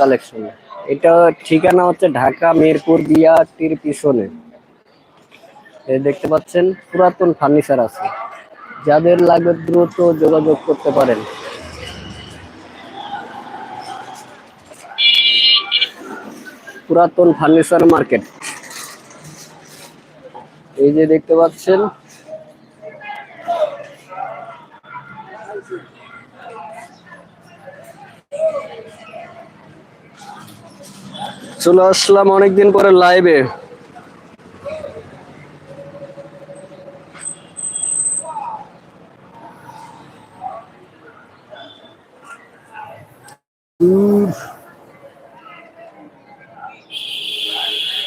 Collection এটা ঠিকানা হচ্ছে ঢাকা মিরপুর বিআরটির পিছনে। দেখতে পাচ্ছেন, পুরাতন ফার্নিচার আছে। যাদের লাগবে দ্রুত যোগাযোগ করতে পারেন। পুরাতন ফার্নিচার মার্কেট এই যে দেখতে পাচ্ছেন চলে আসলাম অনেকদিন পরে লাইভে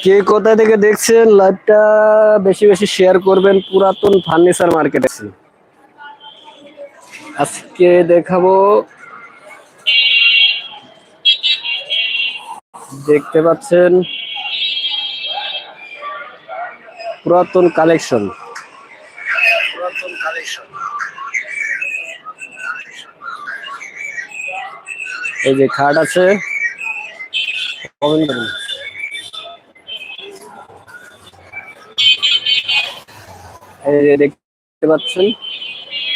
কে কোথা থেকে দেখছেন? লাইভটা বেশি বেশি শেয়ার করবেন পুরাতন ফার্নিচার মার্কেট আজকে দেখাবো দেখতে পাচ্ছেন পুরাতন কালেকশন। এই যে খাট আছে। এই যে দেখতে পাচ্ছেন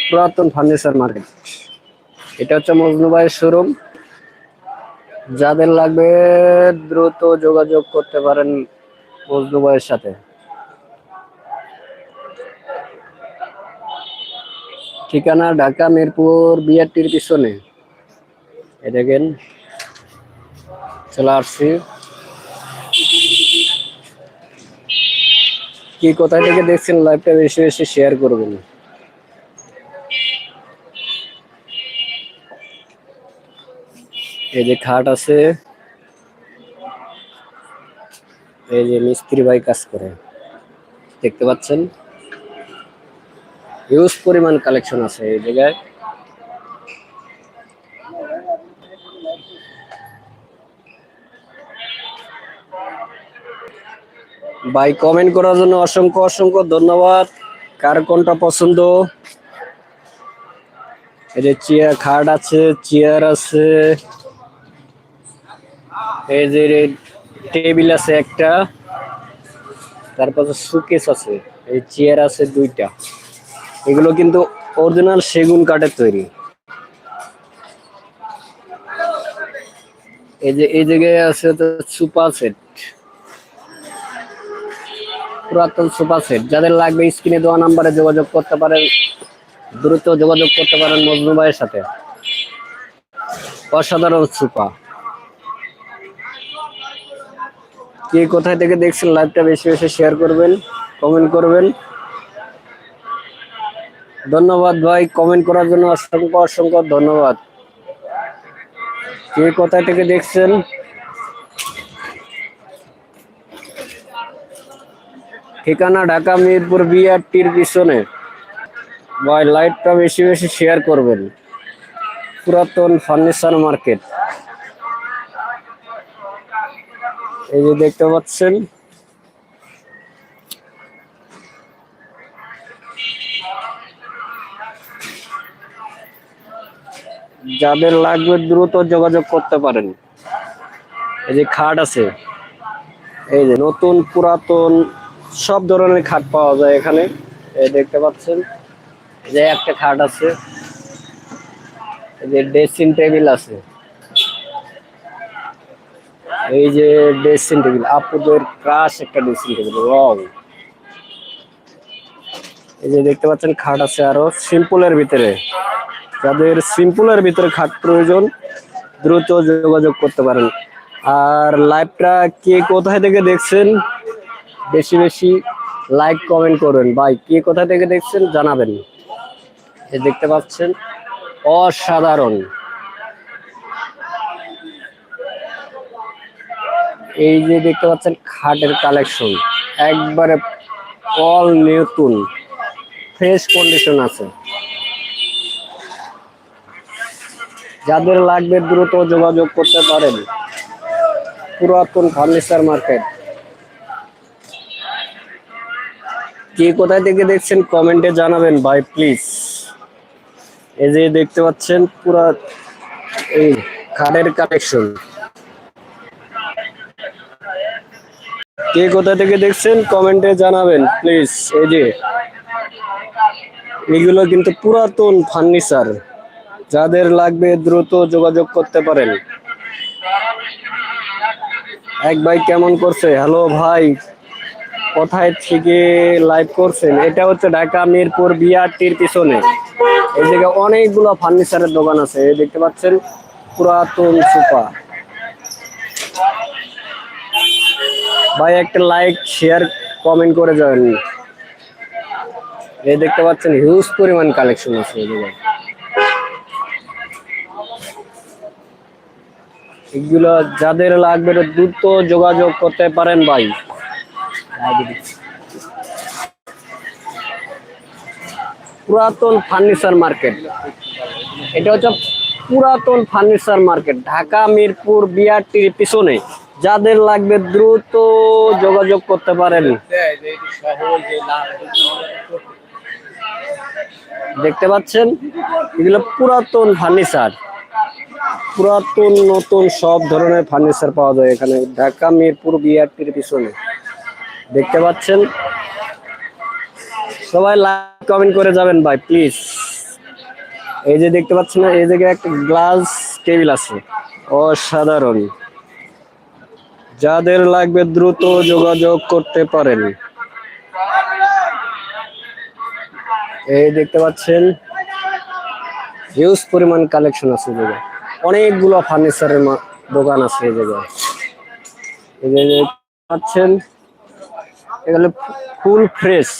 পুরাতন ফার্নিচার মার্কেট এটা হচ্ছে মজনু ভাইয়ের শোরুম যাদের লাগবে দ্রুত যোগাযোগ করতে পারেন মজনু ভাইয়ের সাথে। ঠিকানা ঢাকা, মিরপুর, বিআরটির পিছনে। এই দেখেন, চলে আসছি। কি কোথায় থেকে দেখছেন লাইভটা বেশি বেশি শেয়ার করবেন। এই যে খাট আছে, এই যে মিস্ত্রি ভাই কাজ করে, দেখতে পাচ্ছেন? হিউজ পরিমাণ কালেকশন আছে এই জায়গায়। ভাই কমেন্ট করার জন্য অসংখ্য অসংখ্য ধন্যবাদ। কার কোনটা পছন্দ? এই যে চেয়ার খাট আছে চেয়ার আছে। এই যে টেবিল আছে একটা তারপর সুকেস আছে, এই চেয়ার আছে দুইটা। এগুলো কিন্তু অরিজিনাল সেগুন কাঠের তৈরি। এই যে, এই জায়গায় আছে সুপা সেট। পুরাতন সোফা সেট। যাদের লাগবে স্ক্রিনে দেওয়া নাম্বারে যোগাযোগ করতে পারেন, দ্রুত যোগাযোগ করতে পারেন মজনু ভাইয়ের সাথে। অসাধারণ সুপা। কে কোথায় থেকে দেখছেন লাইভটা বেশি বেশি শেয়ার করবেন কমেন্ট করবেন। ধন্যবাদ ভাই কমেন্ট করার জন্য অসংখ্য অসংখ্য ধন্যবাদ। কে কোথায় থেকে দেখছেন? ঠিকানা ঢাকা মিরপুর বিআরটির পিছনে। ভাই লাইটটা বেশি বেশি শেয়ার করবেন। পুরাতন ফার্নিচার মার্কেট এই যে দেখতে পাচ্ছেন। যাদের লাগবে দ্রুত যোগাযোগ করতে পারেন। এই যে খাট আছে। এই যে নতুন পুরাতন সব ধরনের খাট পাওয়া যায় এখানে। এই দেখতে পাচ্ছেন। এই যে একটা খাট আছে। এই যে ড্রেসিং টেবিল আছে। এই যে ড্রেসিং টেবিল আপুদের ক্রাশ একটা ড্রেসিং টেবিল রং এই যে দেখতে পাচ্ছেন খাট আছে আরও সিম্পলের ভিতরে। যাদের সিম্পলের ভিতরে খাট প্রয়োজন, দ্রুত যোগাযোগ করতে পারেন। আর লাইভটা কে কোথায় থেকে দেখছেন, বেশি বেশি লাইক কমেন্ট করবেন। ভাই, কে কোথা থেকে দেখছেন জানাবেন। দেখতে পাচ্ছেন, অসাধারণ। এই যে দেখতে পাচ্ছেন খাটের কালেকশন একবারে অল নতুন ফ্রেশ কন্ডিশন আছে। যাদের লাগবে দ্রুত যোগাযোগ করতে পারেন, পুরাতন ফার্নিচার মার্কেট কে কোথায় থেকে দেখছেন কমেন্টে জানাবেন ভাই প্লিজ এই যে দেখতে পাচ্ছেন পুরা এই খাটের কালেকশন কে কোথা থেকে দেখছেন, কমেন্টে জানাবেন প্লিজ এই যে। এগুলো কিন্তু পুরাতন ফার্নিচার যাদের লাগবে দ্রুত যোগাযোগ করতে পারেন। এক ভাই কেমন করছে? হ্যালো ভাই, কোথায় থেকে লাইভ করছেন? এটা হচ্ছে ঢাকা মিরপুর বিআরটির পিছনে। এই জায়গায় অনেকগুলো ফার্নিচারের দোকান আছে দেখতে পাচ্ছেন, পুরাতন সোফা। ভাই, একটা লাইক শেয়ার কমেন্ট করে যাবেন। এই দেখতে পাচ্ছেন হিউজ পরিমাণ কালেকশন আছে এগুলো যাদের লাগবে দ্রুত যোগাযোগ করতে পারেন ভাই। পুরাতন ফার্নিচার মার্কেট এটা হচ্ছে পুরাতন ফার্নিচার মার্কেট ঢাকা, মিরপুর, বিআরটির পিছনে। যাদের লাগবে দ্রুত যোগাযোগ করতে পারেন। দেখতে পাচ্ছেন? এগুলো পুরাতন ফার্নিচার। পুরাতন, নতুন সব ধরনের ফার্নিচার পাওয়া যায় এখানে। ঢাকা মিরপুর বিআরটির পিছনে। দেখতে পাচ্ছেন? সবাই লাইক কমেন্ট করে যাবেন ভাই প্লিজ এই যে দেখতে পাচ্ছেন এই জায়গায় একটা গ্লাস টেবিল আছে। অসাধারণ। যাদের লাগবে দ্রুত যোগাযোগ করতে পারেন। এই দেখতে পাচ্ছেন হিউজ পরিমাণ কালেকশন আছে জায়গায়। অনেকগুলো ফার্নিচারের দোকান আছে এই জায়গায়। এই পাচ্ছেন এগুলো ফুল ফ্রেশ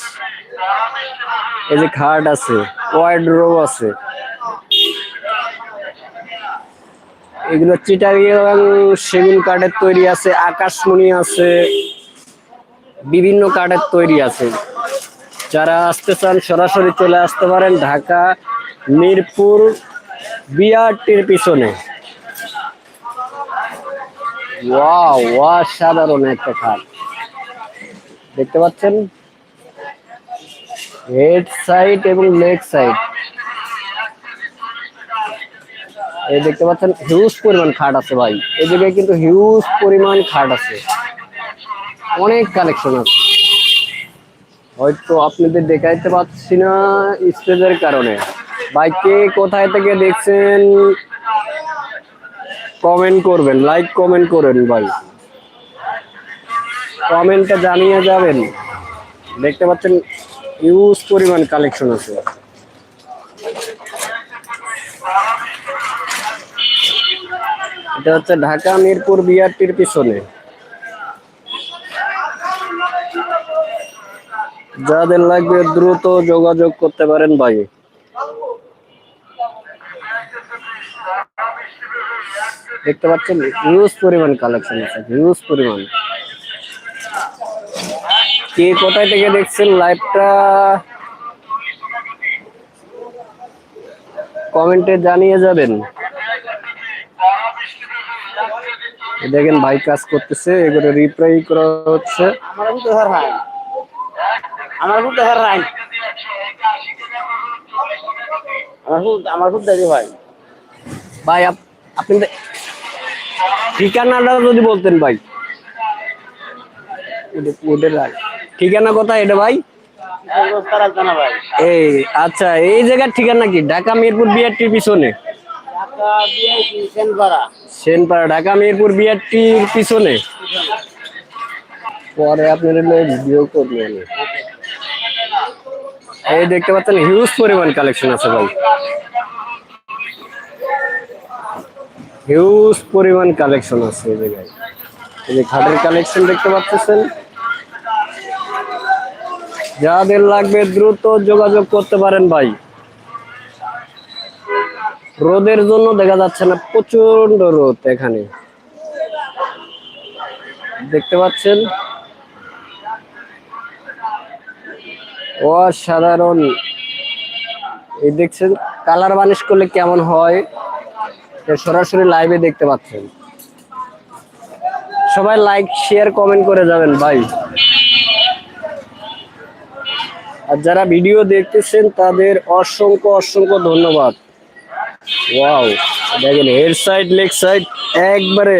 এই যে খাট আছে ওয়ার্ড্রোব আছে। এগুলো চিটাগাং সেগুন কাঠের তৈরি আছে, আকাশমণি আছে, বিভিন্ন কাঠের তৈরি আছে। যারা আসতে চান, সরাসরি চলে আসতে পারেন ঢাকা, মিরপুর, বিআরটির পিছনে। ওয়াও, অসাধারণ একটা খাট। দেখতে পাচ্ছেন? হেড সাইড এবং লেগ সাইড। এই দেখতে পাচ্ছেন হিউজ পরিমাণ খাট আছে ভাই। এই জায়গায় কিন্তু হিউজ পরিমাণ খাট আছে। অনেক কালেকশন আছে। হয়তো আপনাদের দেখাইতে পাচ্ছি না স্টেজের কারণে। ভাই, কে কোথায় থেকে দেখছেন কমেন্ট করবেন লাইক কমেন্ট করেন ভাই। কমেন্টে জানিয়ে যাবেন। দেখতে পাচ্ছেন হিউজ পরিমাণ কালেকশন আছে। এটা হচ্ছে ঢাকা মিরপুর বিআরটির পিছনে। যাদের লাগবে দ্রুত যোগাযোগ করতে পারেন ভাই। দেখতে পাচ্ছেন হিউজ পরিমাণ কালেকশন আছে হিউজ পরিমাণ। কে কোথায় থেকে দেখছেন লাইভটা কমেন্টে জানিয়ে যাবেন। দেখেন ভাই কাজ করতেছে এগুলো রিপ্লাই করা হচ্ছে। আমার খুব দেখার হয় আমার খুব আমার খুব আমার খুব দেরি হয় ভাই আপনি ঠিকানাটা যদি বলতেন ভাই। ঠিকানা কোথায় এটা ভাই? এই আচ্ছা এই জায়গার ঠিকানা কি? ঢাকা মিরপুর বিআরটির পিছনে? পিছনে। পরে ভিডিও এই দেখতে হিউজ পরিমাণ কালেকশন আছে ভাই। হিউজ পরিমাণ কালেকশন আছে খাটের কালেকশন দেখতে পাচ্ছেন। যাদের লাগবে দ্রুত যোগাযোগ করতে পারেন ভাই। রোদের জন্য দেখা যাচ্ছে না প্রচণ্ড রোদ এখানে। দেখতে পাচ্ছেন? অসাধারণ। এই দেখছেন, কালার বানিশ করলে কেমন হয়? সরাসরি লাইভে দেখতে পাচ্ছেন। সবাই লাইক শেয়ার কমেন্ট করে যাবেন ভাই। আর যারা ভিডিও দেখতেছেন, তাদের অসংখ্য অসংখ্য ধন্যবাদ। ওয়াও দেখেন হেড সাইড লেগ সাইড একবারে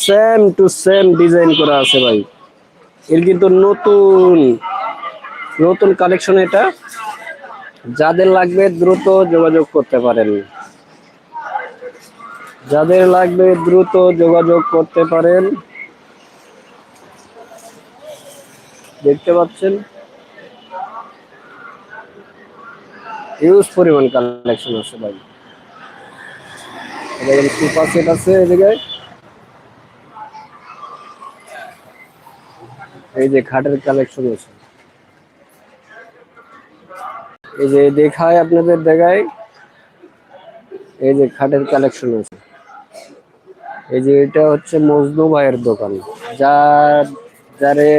সেম টু সেম ডিজাইন করা আছে ভাই। এর কিন্তু নতুন নতুন কালেকশন এটা। যাদের লাগবে দ্রুত যোগাযোগ করতে পারেন। যাদের লাগবে দ্রুত যোগাযোগ করতে পারেন। দেখতে পাচ্ছেন? হিউজ পরিমাণ কালেকশন আছে ভাই। সুপার সেট আছে এদিকে? এই যে খাটের কালেকশন আছে। এই যে দেখায় আপনাদের দেখায়, এই যে খাটের কালেকশন আছে। এই যে এটা হচ্ছে মজনু ভাইয়ের দোকান। যার, যারে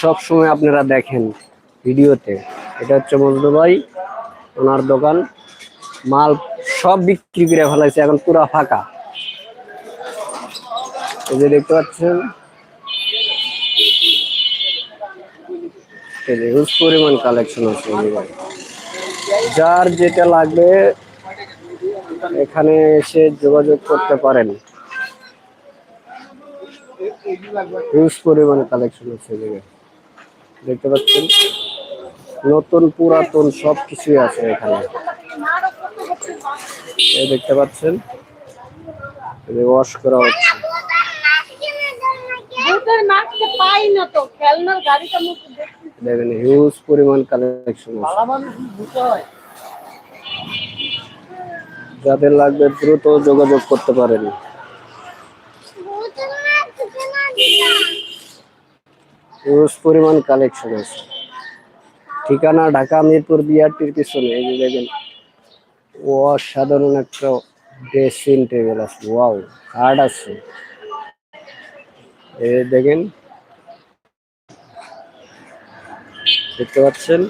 সব সময় আপনারা দেখেন ভিডিওতে, এটা হচ্ছে মজনু ভাই, ওনার দোকান, মাল সব বিক্রি করে ফেলাইছে, এখন পুরা ফাঁকা। এই যে দেখতে পাচ্ছেন হিউজ পরিমাণ কালেকশন আছে যার যেটা লাগবে, এখানে এসে যোগাযোগ করতে পারেন। হিউজ পরিমাণে কালেকশন আছে দেখতে পাচ্ছেন, নতুন পুরাতন সব কিছুই আছে এখানে। এই দেখতে পাচ্ছেন। ওয়াশ করা হচ্ছে। ভূতের নাচতে পাই না তো খেলনার গাড়িটা মতো দেখতে দেখেন হিউজ পরিমাণ কালেকশন হয়? যাদের লাগবে দ্রুত যোগাযোগ করতে পারেন। হিউজ পরিমাণ কালেকশন আছে। ঠিকানা ঢাকা মিরপুর বিআরটির পিছনে এই যে দেখেন। অসাধারণ একটা ড্রেসিং টেবিল আছে। ওয়াও কার্ড আছে। যে দেখেন। দেখতে পাচ্ছেন?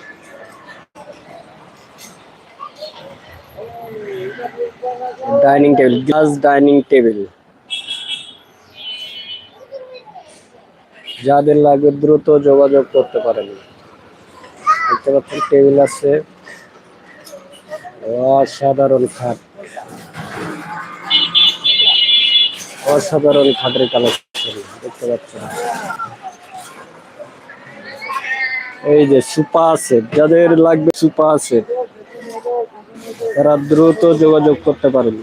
Dining table glass dining table যাদের লাগবে দ্রুত যোগাযোগ করতে পারেন। দেখতে পাচ্ছেন টেবিল আছে। অসাধারণ খাট। অসাধারণ খাটের কালেকশন, দেখতে পাচ্ছেন। এই যে সুপা আছে, যাদের লাগবে সুপা আছে, তারা দ্রুত যোগাযোগ করতে পারেন।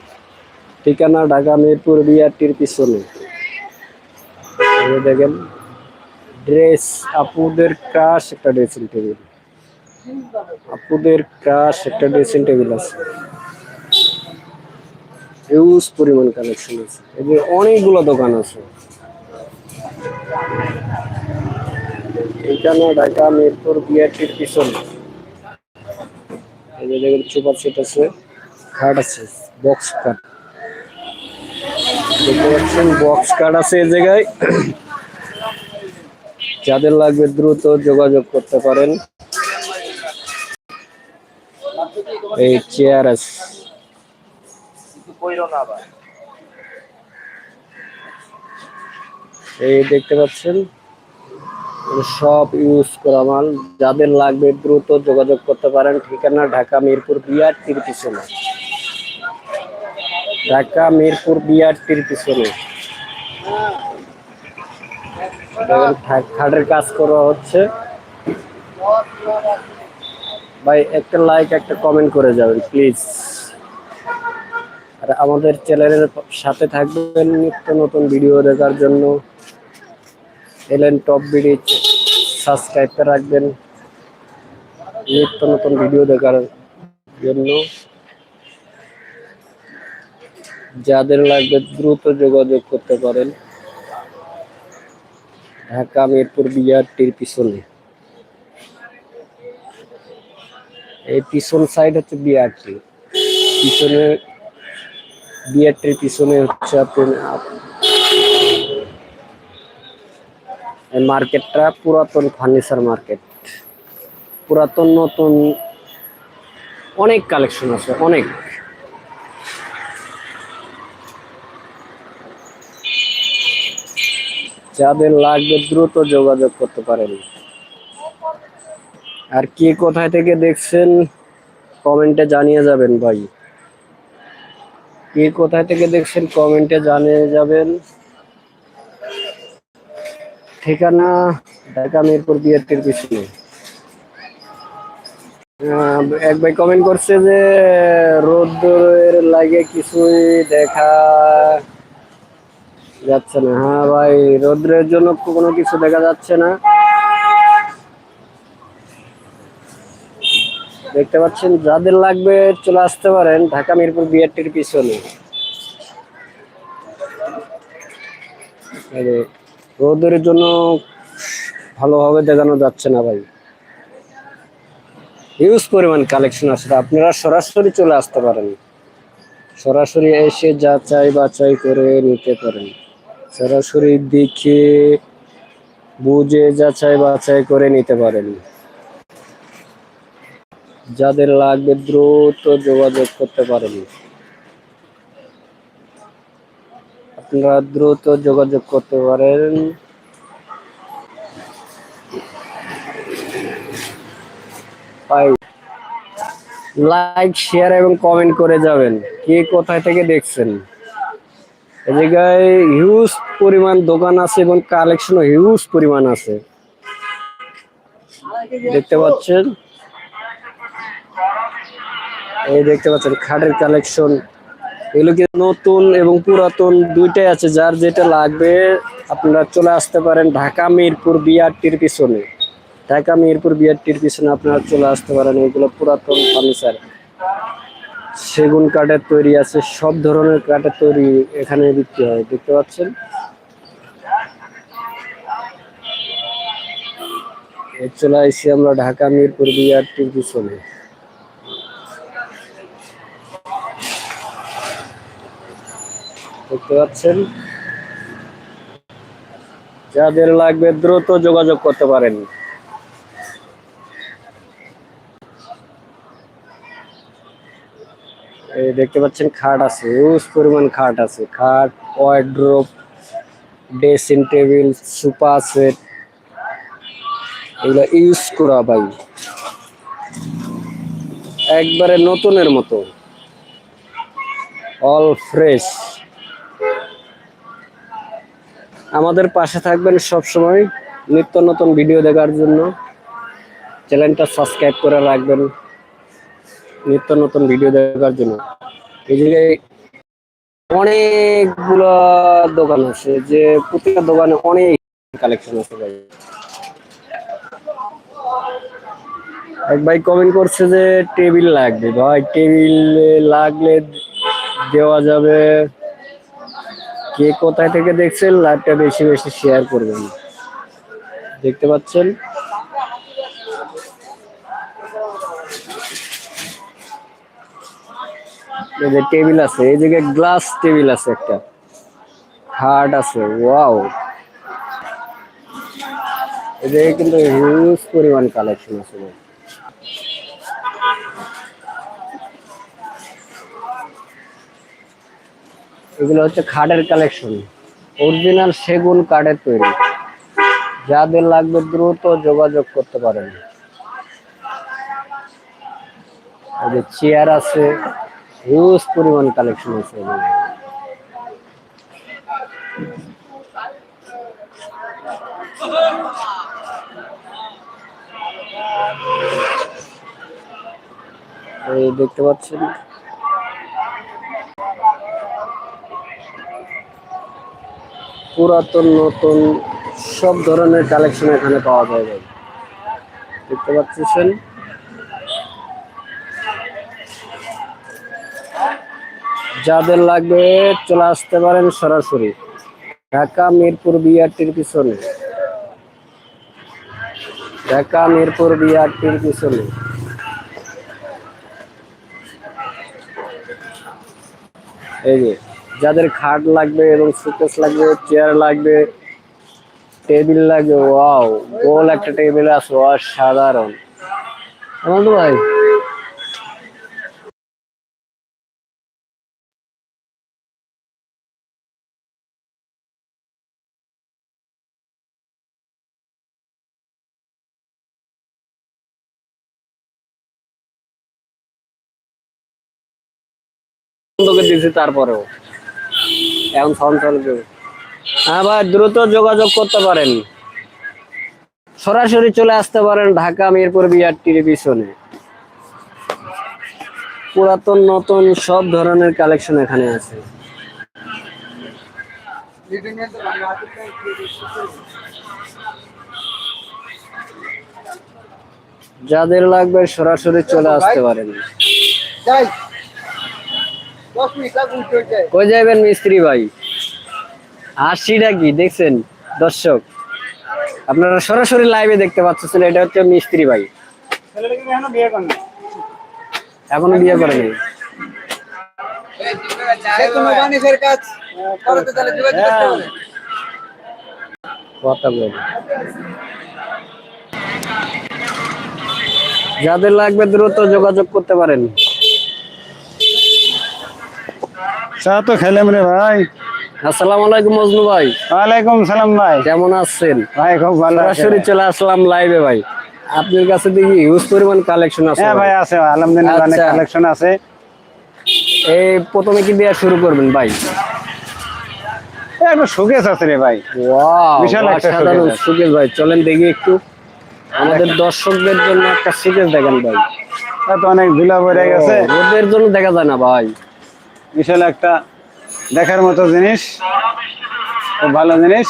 ঠিকানা ঢাকা মিরপুর বিআরটির পিছনে। দেখেন, ড্রেস, আপুদের ক্রাশ একটা ড্রেসিং টেবিল আপুদের ক্রাশ একটা ড্রেসিং টেবিল আছে। হিউজ পরিমাণ কালেকশন আছে। যে অনেকগুলো দোকান আছে। ঠিকানা ঢাকা, মিরপুর, বিআরটির পিছনে। এই যে দেখেন, সুপার সেট আছে, খাট আছে বক্স খাট। দেখতে পাচ্ছেন বক্স কার্ড আছে এই জায়গায়। যাদের লাগবে দ্রুত যোগাযোগ করতে পারেন। এই চেয়ার আছে এই দেখতে পাচ্ছেন সব ইউজ করা মাল। যাদের লাগবে দ্রুত যোগাযোগ করতে পারেন। ঠিকানা ঢাকা মিরপুর বিআরটির পিছনে। ঢাকা মিরপুর বিআরটির পিছনে। দেখেন খাটের কাজ করা হচ্ছে। ভাই, একটা লাইক একটা কমেন্ট করে যাবেন প্লিজ আর আমাদের চ্যানেলের সাথে থাকবেন নিত্য নতুন ভিডিও দেখার জন্য। এলেন টপ ভিডিও সাবস্ক্রাইব করে রাখবেন। নিত্য নতুন ভিডিও দেখার জন্য। যাদের লাগবে দ্রুত যোগাযোগ করতে পারেন। ঢাকা মিরপুর বিআরটির পিছনে। এই পিছন সাইড হচ্ছে বিআরটি পিছনে বিআরটির পিছনে হচ্ছে আপনার এই মার্কেটটা পুরাতন ফার্নিচার মার্কেট পুরাতন, নতুন, অনেক কালেকশন আছে, অনেক। যাদের লাগবে দ্রুত যোগাযোগ করতে পারেন। আর কে কোথায় থেকে দেখছেন কমেন্টে জানিয়ে যাবেন ভাই। কে কোথায় থেকে দেখছেন কমেন্টে জানিয়ে যাবেন। ঠিকানা ঢাকা মিরপুর বিআরটির পিছনে। এক ভাই কমেন্ট করছে যে রোদ্রের লাগে কিছুই দেখা যাচ্ছে না। হ্যাঁ ভাই, রোদ্রের জন্য কোনো কিছু দেখা যাচ্ছে না। দেখতে পাচ্ছেন, যাদের লাগবে চলে আসতে পারেন ঢাকা মিরপুর বিআরটির পিছনে। রোদের জন্য ভালোভাবে দেখানো যাচ্ছে না ভাই। হিউজ পরিমাণ কালেকশন আছে আপনারা সরাসরি চলে আসতে পারেন। সরাসরি এসে যাচাই বাছাই করে নিতে পারেন। সরাসরি দেখে, বুঝে যাচাই বাছাই করে নিতে পারেন। যাদের লাগবে দ্রুত যোগাযোগ করতে পারেন। আপনারা দ্রুত যোগাযোগ করতে পারেন। লাইক শেয়ার এবং কমেন্ট করে যাবেন। কে কোথায় থেকে দেখছেন? এই জায়গায় হিউজ পরিমাণ দোকান আছে এবং কালেকশনও হিউজ পরিমাণ আছে। দেখতে পাচ্ছেন? এই দেখতে পাচ্ছেন, খাটের কালেকশন এগুলো কি নতুন এবং পুরাতন? দুইটাই আছে, যার যেটা লাগবে আপনারা চলে আসতে পারেন ঢাকা মিরপুর বিআরটির পিছনে। ঢাকা মিরপুর বিআরটির পিছনে আপনারা চলে আসতে পারেন, এগুলো পুরাতন ফার্নিচার সেগুন কাঠের তৈরি আছে, সব ধরনের কাঠের তৈরি এখানে বিক্রি হয়, দেখতে পাচ্ছেন? চলে আসছি আমরা ঢাকা মিরপুর বিআরটির পিছনে। দেখতে পাচ্ছেন। যাদের লাগবে দ্রুত যোগাযোগ করতে পারেন। এই দেখতে পাচ্ছেন খাট আছে ইউজ পরিমাণ খাট আছে। খাট wardrobe dressing table sofa set এগুলো ইউজ করা ভাই। একবারে নতুনের মতো। অল ফ্রেশ আমাদের পাশে থাকবেন সব সময় নিত্য নতুন ভিডিও দেখার জন্য। চ্যানেলটা সাবস্ক্রাইব করে রাখবেন নিত্য নতুন ভিডিও দেখার জন্য। এই জায়গায় অনেকগুলো দোকান আছে যে প্রত্যেকটা দোকানে অনেক কালেকশন আছে ভাই। এক ভাই কমেন্ট করছে যে, টেবিল লাগবে ভাই, টেবিল লাগলে দেওয়া যাবে কে কোথায় থেকে দেখছেন, লাইভটা বেশি বেশি শেয়ার করবেন। দেখতে পাচ্ছেন? এই যে টেবিল আছে, এই জায়গায় গ্লাস টেবিল আছে একটা। খাট আছে ওয়াও এই জায়গায় কিন্তু হিউজ পরিমাণ কালেকশন আছে। এগুলো হচ্ছে খাটের কালেকশন অরিজিনাল সেগুন কাঠের তৈরি। যাদের লাগবে দ্রুত যোগাযোগ করতে পারেন। চেয়ার আছে হিউজ পরিমাণ কালেকশন আছে এই দেখতে পাচ্ছেন? পুরাতন নতুন সব ধরনের কালেকশন এখানে পাওয়া যায় ভাই। দেখতে পাচ্ছেন? যাদের লাগবে চলে আসতে পারেন সরাসরি। ঢাকা, মিরপুর, বিআরটির পিছনে। ঢাকা, মিরপুর, বিআরটির পিছনে। এই যে। যাদের খাট লাগবে এবং সুকেস লাগবে চেয়ার লাগবে টেবিল লাগবে ওয়াও গোল একটা টেবিল আছে অসাধারণ। ভাই। বন্ধ দিয়েছি তারপরেও। এখন সাউন্ড চালু হ্যাঁ ভাই দ্রুত যোগাযোগ করতে পারেন। সরাসরি চলে আসতে পারেন ঢাকা মিরপুর বিআরটির পিছনে পুরাতন, নতুন সব ধরনের কালেকশন এখানে আছে। যাদের লাগবে সরাসরি চলে আসতে পারেন। কই যাবেন মিস্ত্রি ভাই? হাসিটা কি দেখছেন? দর্শক আপনারা সরাসরি লাইভে দেখতে পাচ্ছেন এটা হচ্ছে মিস্ত্রি ভাই। এখনও বিয়ে করেন। না এখনও বিয়ে করেনি। যে কোনো বাণিজ্যের কাজ। করতে তাহলে যোগাযোগ করতে হবে। কথা বলি। যাদের লাগবে দ্রুত যোগাযোগ করতে পারেন। চা তো খেলাম রে ভাই। আসসালামু আলাইকুম মজনু ভাই। ওয়ালাইকুম সালাম ভাই। কেমন আছেন? ভাই খুব ভালো আছি সরাসরি চলে আসলাম লাইভে ভাই। আপনার কাছে দেখি হিউজ পরিমাণ কালেকশন আছে হ্যাঁ ভাই। আছে আলহামদুলিল্লাহ অনেক আচ্ছা। কালেকশন আছে। এই প্রথমে কি দেওয়া শুরু করবেন ভাই? একটু শোকেস আছে রে ভাই। ওয়াও বিশাল একটা আছে। সুকেশ ভাই। চলেন দেখি একটু। আমাদের দর্শকদের জন্য একটা সুকেশ দেখেন ভাই। তা অনেক ধুলা পড়ে গেছে। ওদের জন্য দেখা যায় না ভাই। বিশাল একটা দেখার মতো জিনিস। খুব ভালো জিনিস।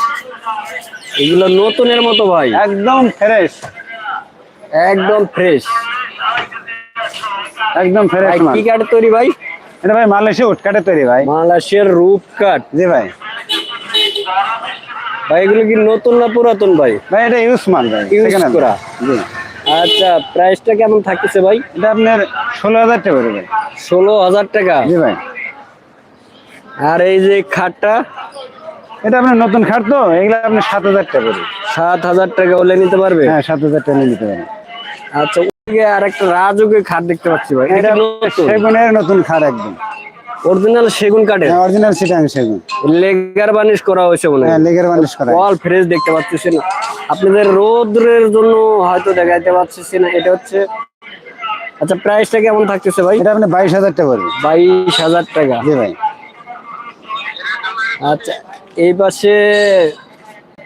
এগুলো নতুনের মতো ভাই। একদম ফ্রেশ একদম ফ্রেশ একদম ফ্রেশ কি কাঠ তৈরি ভাই? এটা ভাই মালয়েশিয়া উটকাটে তৈরি ভাই। মালয়েশিয়ার রূপ কাঠ। জি ভাই। ভাই এগুলো কি নতুন না পুরাতন ভাই? ভাই এটা ইউজ মাল ভাই second করা। জি। আচ্ছা প্রাইসটা কেমন থাকতেছে ভাই? এটা আপনার ষোলো হাজার টাকা ষোলো হাজার টাকা। জি ভাই। আর এই যে খাটটা? এটা আপনার নতুন খাট তো এগুলো আপনি সাত হাজার টাকা করে। সাত হাজার টাকা হলে নিতে পারবে? হ্যাঁ সাত হাজার টাকা নিতে পারেন আচ্ছা ওদিকে আর একটা রাজুকের খাট দেখতে পাচ্ছি ভাই। এটা সেগুনের নতুন খাট একদম। অরিজিনাল সেগুন কাঠের? অরিজিনাল সিটাং সেগুন। লেগার বানিশ করা হয়েছে মনে হ্যাঁ। লেগার বানিশ করা অল ফ্রেশ দেখতে পাচ্ছেন আপনাদের রোদ্রের জন্য হয়তো দেখাইতে পারতেছি না? এটা হচ্ছে আচ্ছা প্রাইসটা কেমন থাকতেছে ভাই? এটা আপনি বাইশ হাজার টাকা বাইশ হাজার টাকা। জি ভাই। আচ্ছা এই পাশে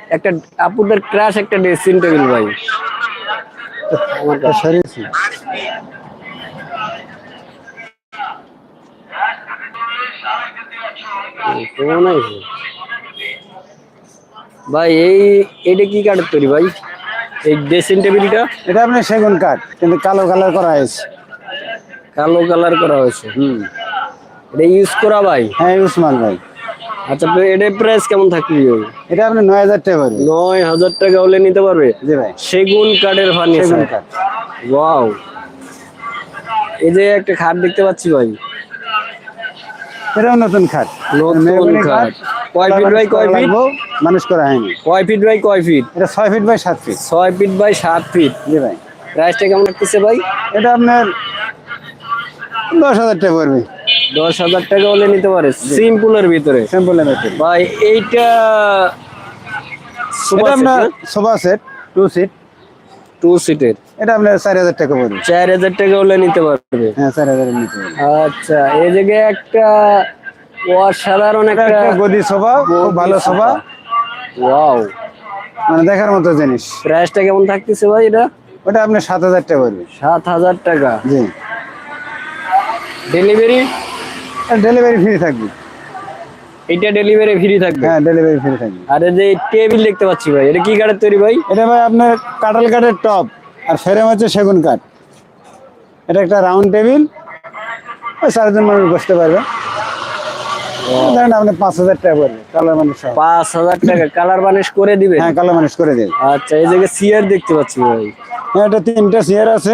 একটা আপুদের ক্রাশ একটা ড্রেসিং টেবিল ভাই। আমার কাছে। সরিয়েছি কেমন আছে? ভাই এই এটা কি কাঠের তৈরি ভাই? এই ড্রেসিং টেবিলটা এটা আপনি সেগুন কাঠ কিন্তু কালো কালার করা হয়েছে। কালো কালার করা হয়েছে। হুম। এটা ইউজ করা ভাই? হ্যাঁ ইউজ উসমান ভাই। আচ্ছা তো এটার প্রাইস কেমন থাকবে? এটা আপনি নয় হাজার টাকা পড়বে নয় হাজার টাকা হলে নিতে পারবে? জি ভাই। সেগুন কাঠের ফার্নিচার সেগুন কাঠ। ওয়াও এই যে একটা খাট দেখতে পাচ্ছি ভাই। এটাও নতুন খাট। নতুন খাট। কয় ফিট বাই কয় ফিট? মানুষ করা হয়নি। কয় ফিট বাই কয় ফিট? এটা ছয় ফিট বাই সাত ফিট। ছয় ফিট বাই সাত ফিট। জি ভাই। প্রাইসটা কেমন লাগতেছে ভাই? এটা আপনার দশ হাজার টাকা পড়বে। দশ হাজার টাকা হলে নিতে পারে সিম্পলের ভিতরে। সিম্পলের মধ্যে ভাই এইটা এটা আপনার sofa set two seat two সিটের এটা আপনার চার হাজার টাকা পড়বে চার হাজার টাকা হলে নিতে পারবে। হ্যাঁ চার হাজার নিতে পারবে। আচ্ছা এই জায়গায় একটা অসাধারণ একটা গদি সোফা খুব ভালো সোফা ওয়াও মানে দেখার মতো জিনিস। প্রাইসটা কেমন থাকতেছে ভাই এটা? ওটা আপনি সাত হাজার টাকা পড়বে সাত হাজার টাকা। জি। ডেলিভারি ডেলিভারি ফ্রি থাকবে। এটা ডেলিভারি ফ্রি থাকবে? হ্যাঁ ডেলিভারি ফ্রি থাকবে। আর যে টেবিল দেখতে পাচ্ছি ভাই এটা কি কাঠের তৈরি ভাই? এটা ভাই আপনার কাঁঠাল কাঠের টপ আর ফ্রেম হচ্ছে সেগুন কাঠ। এটা একটা রাউন্ড টেবিল ওই চারজন মানুষ বসতে পারবে। ধরেন আপনি পাঁচ হাজার টাকা পড়বে কালার মানুষ পাঁচ হাজার টাকা কালার করে দিবে? হ্যাঁ কালো মানুষ করে দেবে। আচ্ছা এই জায়গায় চেয়ার দেখতে পাচ্ছি ভাই। হ্যাঁ এটা তিনটা চেয়ার আছে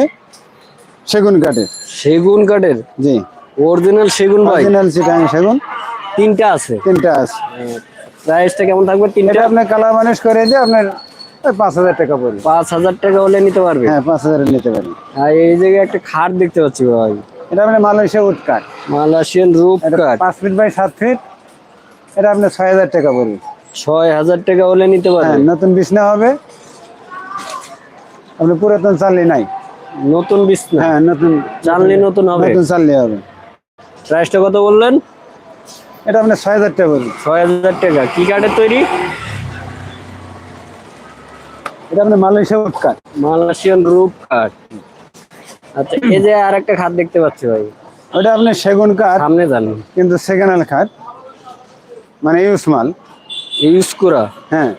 সেগুন কাঠের। সেগুন কাঠের? জি। অরিজিনাল সেগুন ভাই। অরিজিনাল সিটাং সেগুন। তিনটা আছে। তিনটা আছে। প্রাইসটা কেমন থাকবে? তিনটা? এটা আপনার কালার মানুষ করে দিয়ে আপনার পাঁচ হাজার টাকা পড়বে। পাঁচ হাজার টাকা হলে নিতে পারবে? হ্যাঁ পাঁচ হাজার নিতে পারবে। আর এই জায়গায় একটা খাট দেখতে পাচ্ছি ভাই। এটা আপনার মালয়েশিয়া উড কাঠ মালয়েশিয়ান রূপ কাঠ পাঁচ ফিট বাই সাত ফিট এটা আপনার ছয় হাজার টাকা পড়বে। ছয় হাজার টাকা হলে নিতে হ্যাঁ নতুন বিছনা হবে। আপনি পুরাতন চাললি নাই। নতুন বিছনা? হ্যাঁ নতুন জানলি নতুন হবে? নতুন চাললি হবে। প্রাইসটা কত বললেন? এটা আপনার ছয় হাজার টাকা পড়বে ছয় হাজার টাকা। কি কাঠের তৈরি? এটা আপনার মালয়েশিয়া উড কাঠ মালয়েশিয়ান রূপ কাঠ আচ্ছা এই যে আর একটা খাট দেখতে পাচ্ছি ভাই। ওটা আপনার সেগুন কাঠ সামনে যান কিন্তু সেকেন্ড হ্যান্ড কাঠ মানে ইউজ মাল। ইউজ করা? হ্যাঁ।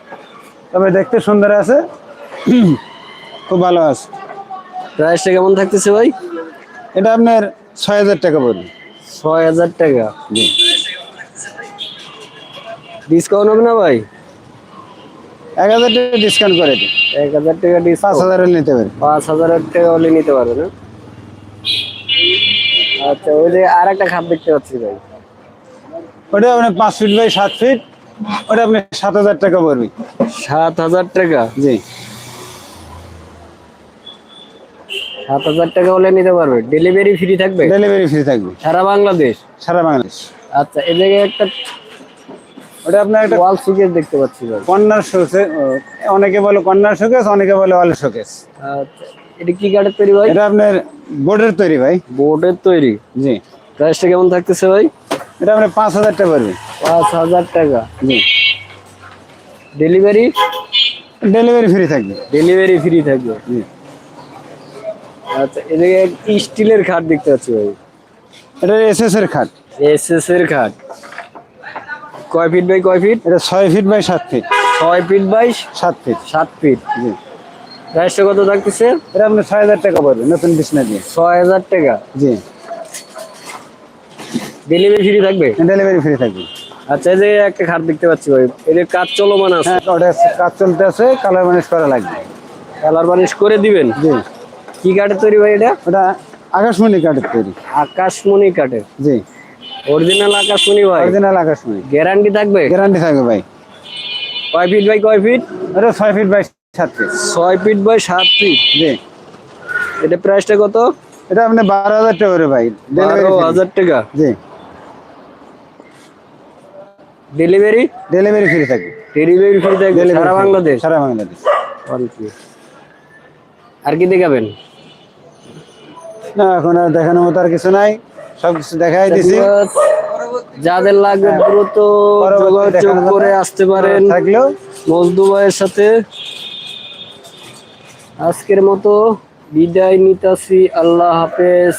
তবে দেখতে সুন্দর আছে। খুব ভালো আছে। প্রাইসটা কেমন থাকতেছে ভাই? এটা আপনার ছয় হাজার টাকা পড়বে ছয় হাজার টাকা। জি। ডিসকাউন্ট হবে না ভাই? এক হাজার টাকা ডিসকাউন্ট করে দিই এক হাজার টাকা পাঁচ ডিসকাউন্ট হাজার নিতে পারি পাঁচ হাজার টাকা হলে নিতে পারবে না? আচ্ছা ওই যে আর একটা খাট দেখতে পাচ্ছি ভাই। ওটা আপনার পাঁচ ফিট বাই সাত ফিট ওটা আপনি সাত হাজার টাকা পড়বে। সাত হাজার টাকা? জি। সাত হাজার টাকা হলে নিতে পারবে। ডেলিভারি ফ্রি থাকবে? ডেলিভারি ফ্রি থাকবে। সারা বাংলাদেশ? সারা বাংলাদেশ। আচ্ছা এই জায়গায় একটা ওটা আপনার একটা ওয়াল সুকেস দেখতে পাচ্ছি কর্নার শোকে অনেকে বলে কর্নার শোকেস অনেকে বলে অল শোকেস আচ্ছা এটা কি কাঠের তৈরি ভাই? এটা আপনার বোর্ডের তৈরি ভাই। বোর্ডের তৈরি? জি। প্রাইসটা কেমন থাকতেছে ভাই? এটা আপনার পাঁচ হাজার টাকা পড়বে। পাঁচ হাজার টাকা। জি। ডেলিভারি ডেলিভারি ফ্রি থাকবে। ডেলিভারি ফ্রি থাকবে। জি। আচ্ছা এদিকে স্টিলের খাট দেখতে পাচ্ছি ভাই। এটা এস এস এর খাট। এস এস এর খাট। কয় ফিট বাই কয় ফিট এটা ছয় ফিট বাই সাত ফিট ছয় ফিট বাই সাত ফিট সাত ফিট জি। প্রাইসটা কত থাকতেছে? এটা আপনার ছয় হাজার টাকা পড়বে নতুন বিছনা দিয়ে। ছয় হাজার টাকা। জি। ডেলিভারি ফ্রি থাকবে? ডেলিভারি ফ্রি থাকবে। আচ্ছা এই যে একটা খাট দেখতে পাচ্ছি ভাই এদের কাজ চলমান আছে। হ্যাঁ কাজ চলতে আছে কালার ম্যানেজ করা লাগবে। কালার বানিশ করে দিবেন? জি। কি কাঠের তৈরি ভাই এটা? ওটা আকাশমণি কাঠের তৈরি। আকাশমণি কাঠের। জি। অরিজিনাল আকাশমণি ভাই? অরিজিনাল আকাশমণি। গ্যারান্টি থাকবে? গ্যারান্টি থাকবে ভাই। কয় ফিট বাই কয় ফিট ওটা ছয় ফিট বাই সাত ফিট ছয় ফিট বাই সাত ফিট জি। এটা প্রাইসটা কত? এটা আপনি বারো হাজার টাকা করে ভাই। বারো হাজার টাকা? জি। ডেলিভারি ডেলিভারি ফ্রি থাকবে। ডেলিভারি ফ্রি থাকবে সারা। বাংলাদেশ? সারা বাংলাদেশ। আর কি দেখাবেন? না এখন আর দেখানোর মতো আর কিছু নাই। সব কিছু দেখাই দিছি। যাদের লাগবে হ্যাঁ। দ্রুত যোগাযোগ করে আসতে পারেন। হ্যাঁ, থাকল। মজদু ভাইয়ের সাথে। আজকের মতো বিদায় নিতাছি। আল্লাহ হাফেজ।